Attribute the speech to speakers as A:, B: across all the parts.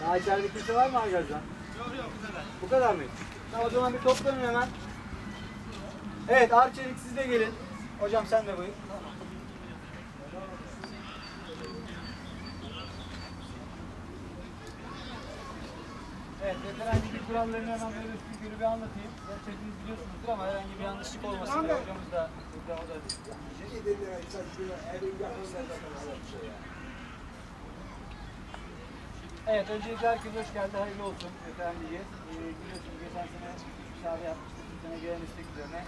A: Daha içeride kimse var mı arkadaşlar? Yok yok bu kadar. Bu kadar mı? Tamam o zaman bir toplanın hemen. Evet Arçelik siz de gelin. Hocam sen de buyur. Evet, veteranlık kurallarını hemen böyle üstün körü bir anlatayım. Hepiniz biliyorsunuzdur ama herhangi bir yanlışlık olmasın diye hocamız da burada o da Evet, öncelikle herkese hoş geldi, hayırlı olsun efendim diyeceğiz. Ee, biliyorsunuz geçen sene sahada yapmıştık, bu sene gelen istek üzerine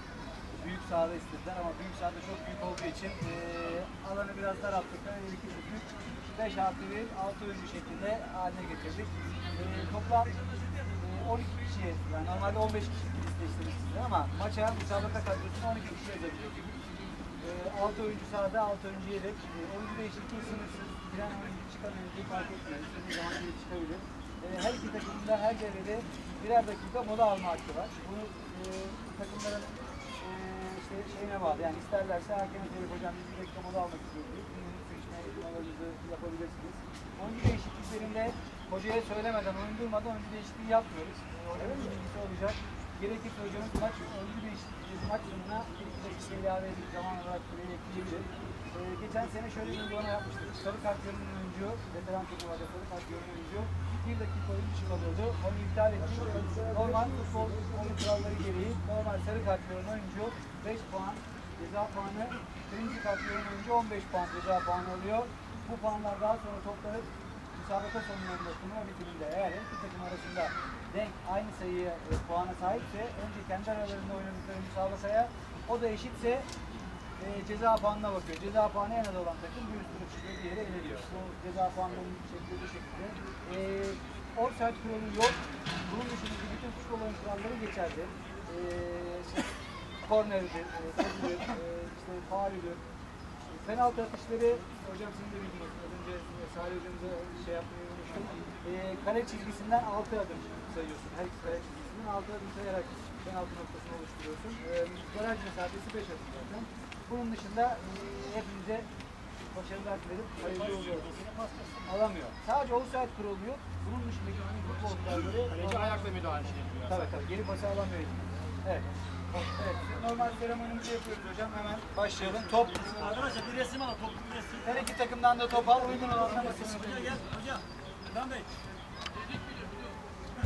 A: büyük sahada istediler ama büyük sahada çok büyük olduğu için ee, alanı biraz daralttık. Yani 2 buçuk, 5 artı 1, 6 oyuncu şeklinde haline getirdik. Ee, toplam 12 kişi, yani normalde 15 kişi liste istedik ama maça müsabaka kadrosunu 12 kişi yazabiliyorsunuz. Ee, 6 oyuncu sahada, 6 oyuncu yedek. Ee, oyuncu değişikliği sınırsız. Giren oyuncu çıkan oyuncu fark etmiyor. İstediği zaman biri çıkabilir. Ee, her iki takımın da her devrede birer dakika mola alma hakkı var. Bunu e, takımların e, işte şeyine bağlı. Yani isterlerse hakeme söyleyip hocam biz bir dakika mola almak istiyoruz. sıkışma molanızı yapabilirsiniz. Oyuncu değişikliklerinde hocaya söylemeden, oyun durmadan oyuncu değişikliği yapmıyoruz. Ee, hocamın bilgisi olacak. Gerekirse hocamız maç oyuncu değişikliği maç sonuna bir iki dakika ilave edip zaman olarak buraya ekleyebilir. Ee, geçen sene şöyle bir uygulama yapmıştık. Sarı kart görünen oyuncu, veteran turnuvada sarı kart görünen oyuncu bir dakika oyuncu çıkamıyordu. Onu iptal ettik. Normal futbol oyun kuralları gereği normal sarı kart görünen oyuncu 5 puan ceza puanı, kırmızı kart görünen oyuncu 15 puan ceza puanı alıyor. Bu puanlar daha sonra toplanıp müsabaka sonlarında turnuva bitiminde eğer iki takım arasında denk aynı sayıya e, puana sahipse önce kendi aralarında oynadıkları müsabakaya o da eşitse e, ceza puanına bakıyor. Ceza puanı en az olan takım bir üstüne çıkıyor, diğeri eleniyor. Bu ceza puanlarının şekli bu şekilde. E, offside kuralı yok. Bunun dışındaki bütün futbol oyun kuralları geçerli. E, korneridir, e, e, işte faulüdür, Penaltı atışları, hocam sizin de bildiğiniz, az önce Salih hocamıza şey yapmayı unuttum. Ee, kale çizgisinden 6 adım sayıyorsun. Her iki kale çizgisinden 6 adım sayarak penaltı noktasını oluşturuyorsun. Ee, garaj mesafesi 5 adım zaten. Bunun dışında e, hepinize başarılar dilerim. Hayırlı uğurlu olsun. Alamıyor. Sadece offside kuralı yok. Bunun dışındaki bütün futbol kuralları...
B: Kaleci ayakla müdahale yapıyor.
A: Tabii tabii. Geri pası alamıyor. Evet. Evet. Normal seremonimizi yapıyoruz hocam. Hemen başlayalım. Top
B: Arkadaşlar bir resim al, toplu bir resim.
A: her iki takımdan da top al. Uygun olanla basın.
B: Hoca gel, hoca. İlhan Bey.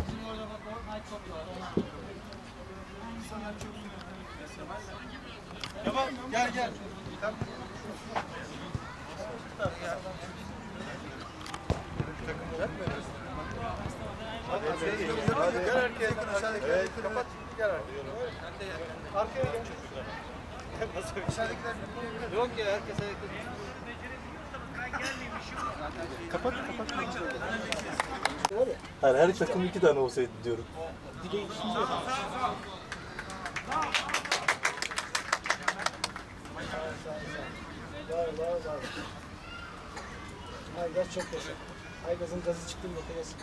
A: Bizim orada bak o night top var. İnsanlar çok
C: Tamam gel gel. Hadi gel herkes. Evet, kapat. Gel Arkaya gel. İçeridekiler
A: Yok ya herkes ayakta.
D: Hayır, her takım iki tane olsaydı diyorum.
C: Var var var. Aygaz çok yaşa. Aygaz'ın gazı çıktı makinesi.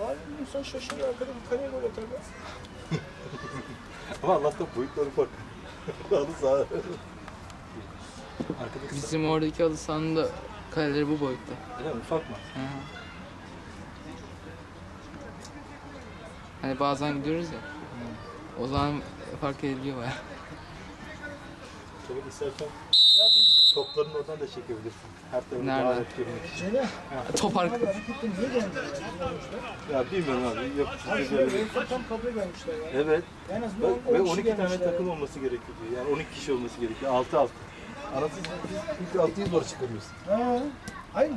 C: Var insan şaşırıyor arkada bu kaleye gol atar be.
D: Ama Allah'tan boyutları ufak. Halı sağ. Arkadaki
E: Bizim oradaki halı sahanın da kaleleri bu boyutta.
D: Öyle mi? Ufak mı?
E: Hı hı. Hani bazen gidiyoruz ya. O zaman fark ediliyor baya.
D: Şöyle istersen topların oradan da çekebilirsin. Her tarafı daha
E: Nereden?
D: net görmek için.
C: Söyle.
E: Top arka.
C: Abi harekette niye gelmiyor?
D: Ya bilmiyorum abi. Yok
C: Abi şöyle
D: böyle.
C: benim tam kabul vermişler ya.
D: Evet.
C: En azından
D: Ve
C: 10 kişi
D: 12 tane takım olması gerekiyor diyor. Yani 12 kişi olması gerekiyor. 6 6. Anasını satayım. İlk 6'yı zor çıkarıyoruz.
C: Ha. Hayır.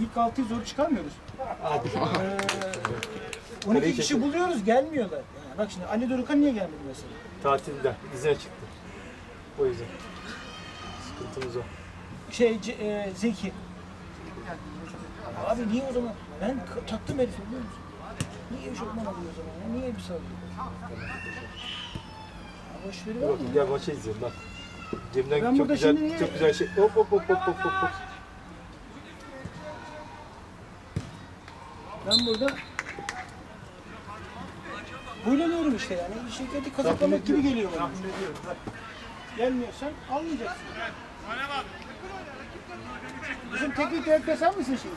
C: İlk 6'yı zor çıkarmıyoruz.
D: Hadi.
C: Ee,
D: Kaleyi
C: 12 kişi
D: çekin.
C: buluyoruz gelmiyorlar. Yani bak şimdi Ali Dorukan niye gelmedi mesela?
D: Tatilden. izne çıktı. O yüzden. Sıkıntımız o.
C: Şey C- e, Zeki. Abi niye o zaman? Ben k- taktım herifi biliyor musun? Niye eşofman alıyor o zaman? Ya? Niye elbise alıyor? Ya boş
D: Yok
C: mi?
D: gel maça izleyelim bak. Cem'den
C: Ben
D: çok
C: burada
D: güzel,
C: şimdi niye-
D: çok güzel şey. Hop hop hop hop hop hop.
C: Ben burada huylanıyorum işte yani. Şirketi kazıklamak gibi geliyor bana. Gelmiyorsan almayacaksın. Bizim teknik direktör sen misin şimdi?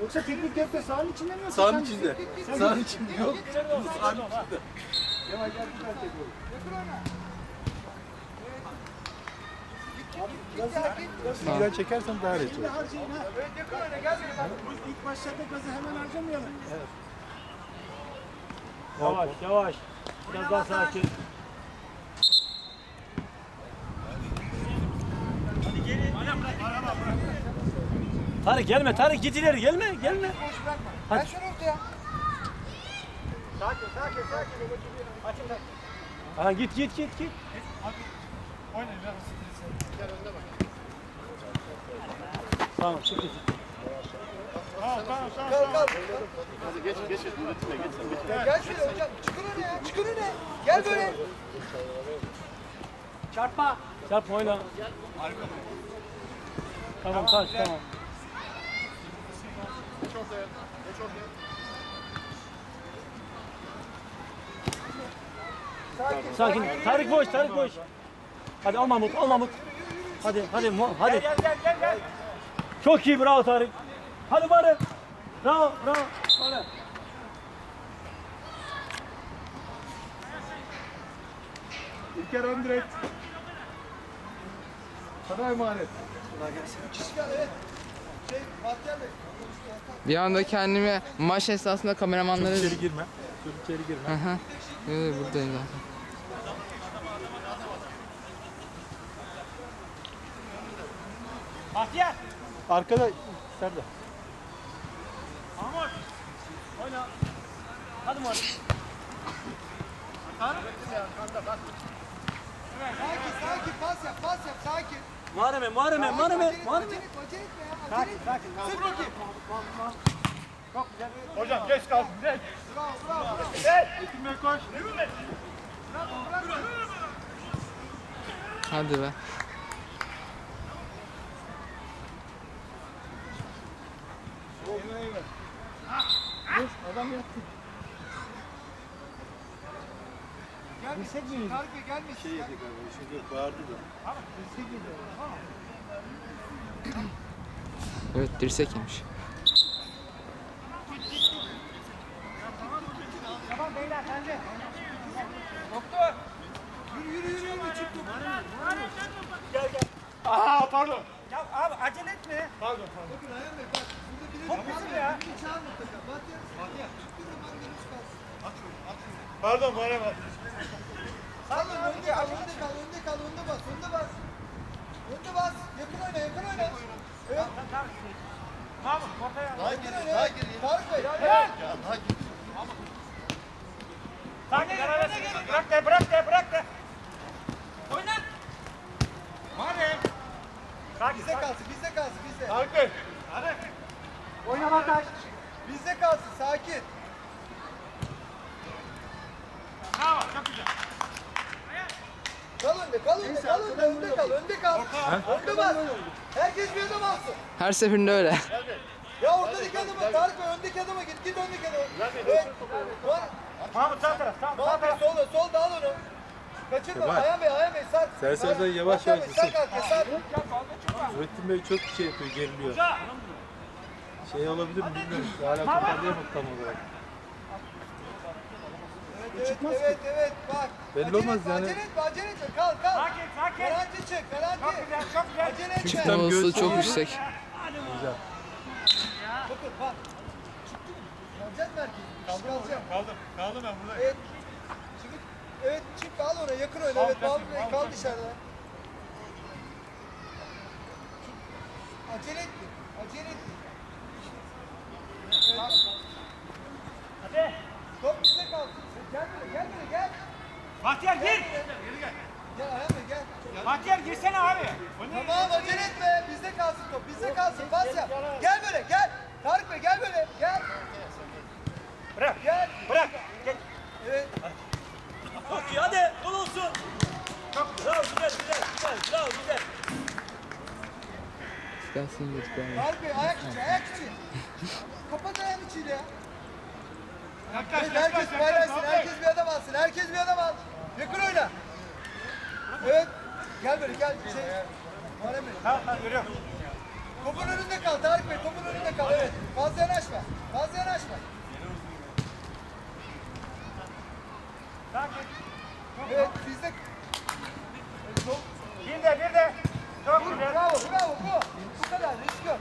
C: Yoksa teknik direktör sahanın içinde mi yoksa
D: Sahanın içinde. Sahanın içinde yok. Sahanın içinde.
A: Kemal gel bir tane çekiyorum.
D: Güzel çekersen daha net olur.
C: Harcayın ha. İlk başlarda gazı hemen harcamayalım.
B: Yavaş yavaş. Biraz daha sakin. Tarık gelme Tarık git ileri gelme gelme. Hadi.
C: Sakin sakin sakin. Açın da.
B: Aha git git git git. Tamam çık git.
C: Gel şöyle hocam. Çıkın öne ya. Çıkın öne. Gel böyle.
B: Çarpma. Çarpma oyna. Tamam taş tamam. Sakin. Tarık boş, Tarık boş. Hadi al Mahmut, al Mahmut. Hadi, hadi, Mu- hadi. Gel, gel, gel, gel. Çok iyi, bravo Tarık. Hadi bari. Bravo, bravo. Bari.
D: İlker Andret. Sana emanet.
E: Bir anda kendimi maç esnasında kameramanları...
D: İçeri girme. Dur içeri girme.
E: Aha. Yok yok buradayım zaten.
B: Bahtiyar.
D: Arkada Serdar.
B: Mahmut. Oyna. Hadi Mahmut.
C: Sakin sakin pas yap pas yap sakin.
B: Muharrem'e, Muharrem'e, Muharrem'e, Muharrem'e.
C: acele etme, acele etme ya. Acele etme. Sür bakayım.
B: Hocam geç kaldın, geç.
C: Bravo bravo bravo.
B: Getirme koş.
E: Hadi be.
C: Adam yattı. Gel Bilsek mi? Tarık'a gelmesin.
D: Şey yedik abi. Şimdi bağırdı da.
C: Bilsek mi?
E: Evet dirsek yemiş.
C: Tamam beyler sende. Doktor. Yürü yürü yürü yürü çık doktor.
B: Aa pardon.
C: Ya abi acele etme.
B: Pardon pardon.
C: Bakın Ayhan Bey bak. Top bizim ya. Birini çağır mutlaka. Bahtiyar. Bahtiyar. Çıktığı zaman birimiz kalsın.
B: Pardon Muharrem abi.
C: Sallın önde kal, önde kal, önde kal, önde bas, önde bas. Önde bas. Yakın oyna, yakın oyna. Evet.
B: Mahmut ortaya.
C: Yakın oyna. Tarık Bey.
B: Evet. Sakin karar Bırak de bırak de bırak de. Oyna. Muharrem. Sakin
C: Bizde kalsın, bizde kalsın.
B: Tarık Bey. Hadi.
C: Oyna Bataş. Bizde kalsın, sakin.
B: Bravo çok güzel.
C: Önde, kal önde, kal önde, önde kal, önde kal. Önde bas. Herkes bir adım alsın.
E: Her seferinde öyle.
C: Ya ortadaki adama, Tarık Bey öndeki adama git, git öndeki adama. Evet.
B: Mahmut sağ taraf sağ sağ taraf.
C: solda, solda al onu. Kaçırma, Ayhan Bey, Ayhan Bey sar.
D: Serseriden
C: Sar.
D: yavaş yavaş
C: Sar arkaya, sar.
D: Nurettin Bey çok şey yapıyor, geriliyor. Şey olabilir mi bilmiyorum. Hala toparlayamadı tam olarak.
C: Evet, evet, evet, bak.
D: Belli
C: Acele
D: olmaz
C: etme,
D: yani.
C: Acele etme, acele etme, kal, kal.
B: Sakin sakin.
C: Garanti çık, garanti.
B: Çok güzel çok güzel.
C: Acele etme.
D: Çünkü tam göğüs
E: çok
D: oldu.
E: yüksek.
D: Güzel.
C: Bakın bak. Çıktı mı? Kalacak merkez. Kalacak.
B: Kaldım kaldım ben burada.
C: Evet. Çık. Evet çık al oraya yakın oyna. Evet Mahmut Bey kal dışarıda. Acele etme. Acele etme. Evet.
B: Hadi.
C: Top bizde kalsın. Gel böyle gel böyle gel.
B: Bahtiyar gir.
C: Geri gel. Gel Ayhan Bey gel.
B: Bahtiyar girsene abi.
C: Tamam acele etme. Bizde kalsın top. Bizde kalsın. Pas yap. Gel böyle gel. Tarık Bey gel böyle. Gel. Bırak. Gel. Bırak.
B: Gel.
C: Evet.
B: Çok iyi hadi. Gol olsun. Çok güzel. Bravo güzel güzel güzel. Bravo güzel.
E: Gelsin lütfen. Tarık
C: Bey ayak içi ayak içi. Kapat ayağın içiyle ya herkes paylaşsın. Herkes bir adam alsın. Herkes bir adam al. Yakın oyna. Evet. Gel böyle gel. Şey. Muharrem Bey.
B: Ha, ha, görüyorum.
C: Topun önünde kal Tarık Bey. Topun önünde kal. Evet. Fazla yanaşma. Fazla yanaşma. Evet. Evet, top.
B: Bir de bir de. Çok
C: Vur,
B: güzel.
C: Bravo bravo bu. Bu kadar risk yok.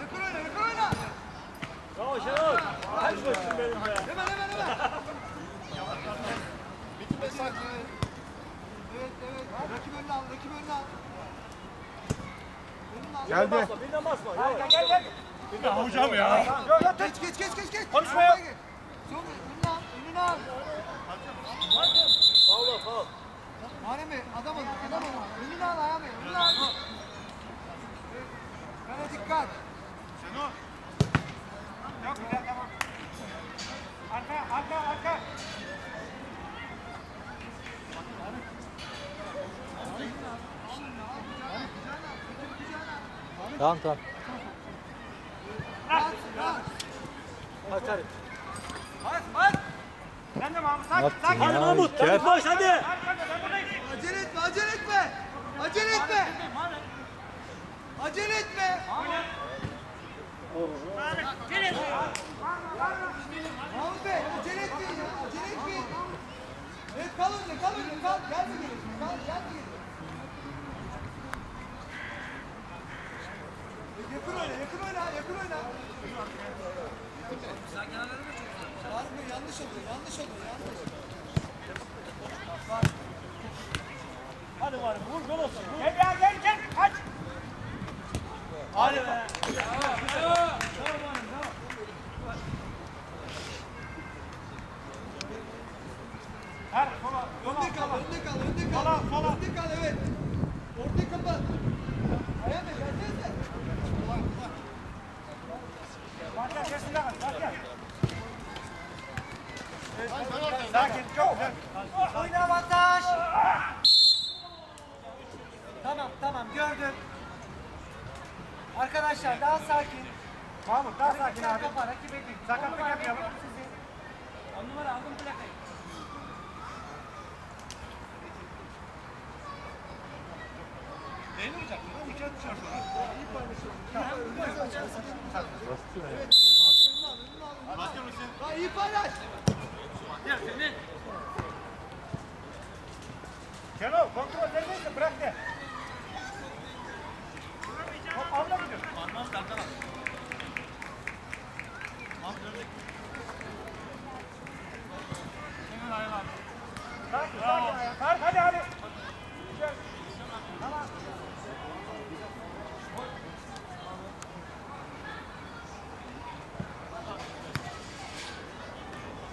C: Yakın oyna, yakın oyna.
B: Bravo Şenol. Her koşsun benim ya.
C: Hemen hemen hemen. Bitme saklı. Evet evet. Rakip önüne al, rakip önüne al. Önüne al.
D: Geldi.
B: Basma, birden basma. Gel gel gel. Birden hocam ya. Yok yok
C: Geç geç geç geç geç.
B: Konuşma ya.
C: Sonra önüne al, önüne al.
B: Faul faul.
C: Muharrem Bey, adam olun, adam olun. Önüne al Ayhan Bey, önüne al. Kale dikkat.
B: Çok güzel tamam. Arka arka arka.
D: Tamam tamam.
C: Rahat, rahat.
B: Atar.
D: Ne yaptın
B: Hadi
D: ya?
B: Mahmut.
D: İlker?
B: Hadi koş hadi.
C: Acele etme, acele etme. Acele etme. Acele etme. Mahmut Bey, acele etmeyin acele etmeyin. Evet, kal önde, kal önde, kal. Gel mi geri? Kal, gel mi geri? Yakın oyna, yakın oyna, yakın oyna. Var mı? Yanlış oluyor, yanlış oluyor, yanlış.
B: Hadi var vur gol olsun. Gel ya gel gel kaç. Hadi be. Her sola.
C: Önde kal, önde kal, önde kal. Önde kal, evet. Ortayı kapat. Ayağım Bey, gelsenize.
B: Fatih kesinlikle kaç. Fatih. Sakin çok güzel.
C: Oyna avantaj. Tamam, tamam, gördüm. Arkadaşlar daha sakin.
B: Mahmut daha sakin abi.
C: Kafa, rakip edin.
B: Sakatlık yapmayalım.
C: On numara aldım plakayı. Ha, iyi paylaş.
B: Şenol kontrol neredeyse bırak de. Top alda gidiyor. Sakin, sakin. Hadi, hadi, hadi. Güzel. Tamam.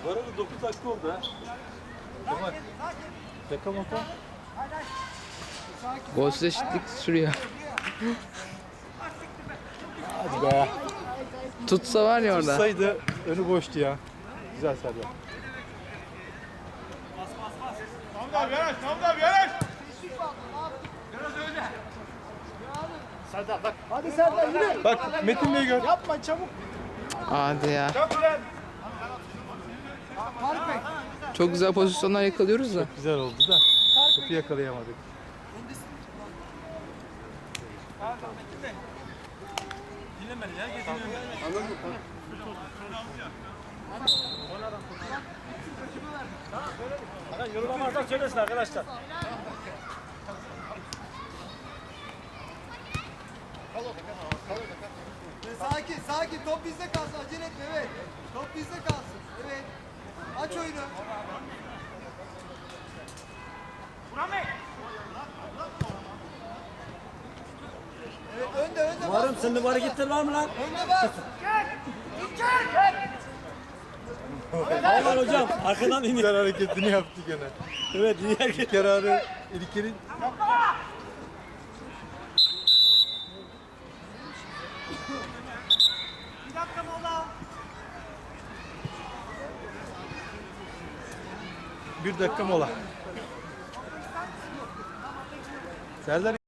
D: Arada 9 dakika oldu ha. Kemal. Şaka maka.
E: Golsüz eşitlik sürüyor.
D: Hadi be.
E: Tutsa var ya orada.
D: Tutsaydı önü boştu ya. Güzel Serdar.
C: Hadi Serdar yürü.
D: Bak Metin Bey gör.
C: Yapma çabuk.
E: Hadi ya.
B: Çok güzel.
C: Tarık Bey.
E: Çok güzel pozisyonlar yakalıyoruz da.
D: Güzel oldu da. Topu yakalayamadık.
B: Dinlemedi ya. Getiriyorum. Bakın yorulamazlar söylesin arkadaşlar.
C: Sakin, sakin. Top bizde kalsın. Acele etme. Evet. Top bizde kalsın. Evet. Aç oyunu. Evet,
B: Sen de bu hareketler var mı lan?
C: Önüne bas.
B: Aman hocam arkadan iniyor.
D: Güzel hareketini yaptı gene.
B: Evet iyi hareket.
D: Kerarı İlker'in
C: Bir dakika mola.
D: bir dakika mola. Serdar